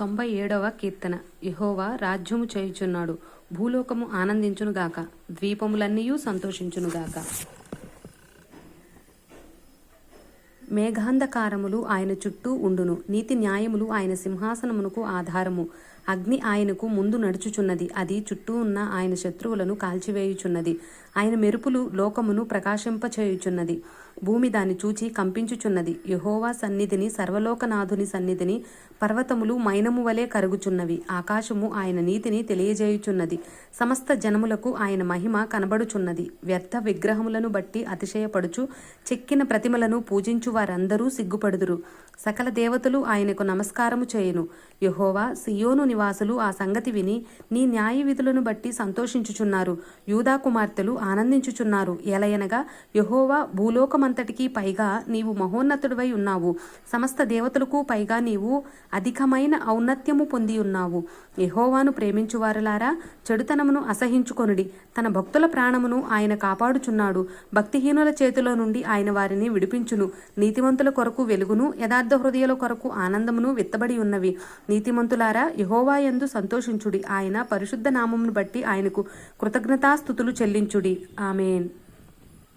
తొంభై ఏడవ కీర్తన. యహోవా రాజ్యము చేయుచున్నాడు. భూలోకము ఆనందించునుగాక ద్వీపములన్నీయు సంతోషించునుగాక మేఘాంధకారములు ఆయన చుట్టూ ఉండును. నీతి న్యాయములు ఆయన సింహాసనమునకు ఆధారము. అగ్ని ఆయనకు ముందు నడుచుచున్నది. అది చుట్టూ ఉన్న ఆయన శత్రువులను కాల్చివేయుచున్నది. ఆయన మెరుపులు లోకమును ప్రకాశింపచేయుచున్నది. భూమి దాన్ని చూచి కంపించుచున్నది. యహోవా సన్నిధిని సర్వలోకనాథుని సన్నిధిని పర్వతములు మైనము వలె కరుగుచున్నవి. ఆకాశము ఆయన నీతిని తెలియజేయుచున్నది. సమస్త జనములకు ఆయన మహిమ కనబడుచున్నది. వ్యర్థ విగ్రహములను బట్టి అతిశయపడుచు చెక్కిన ప్రతిమలను పూజించు వారందరూ సిగ్గుపడుదురు. సకల దేవతలు ఆయనకు నమస్కారము చేయును. యహోవా సియోను నివాసులు ఆ సంగతి విని నీ న్యాయ విధులను బట్టి సంతోషించుచున్నారు. యూదా కుమార్తెలు ఆనందించుచున్నారు. ఎలయనగా యహోవా యెహోవా భూలోకమంతటికి పైగా నీవు మహోన్నతుడివై ఉన్నావు. సమస్త దేవతలకు పైగా నీవు అధికమైన ఔన్నత్యము పొంది ఉన్నావు. యహోవాను ప్రేమించువారులారా చెడుతనమును అసహించుకొనుడి. తన భక్తుల ప్రాణమును ఆయన కాపాడుచున్నాడు. భక్తిహీనుల చేతిలో నుండి ఆయన వారిని విడిపించును. నీతిమంతుల కొరకు వెలుగును యథార్థ హృదయాల కొరకు ఆనందమును విత్తబడి ఉన్నవి. నీతిమంతులారా యెహోవా యందు సంతోషించుడి. ఆయన పరిశుద్ధ నామమును బట్టి ఆయనకు కృతజ్ఞతాస్థుతులు చెల్లించుడి. ఆమెన్.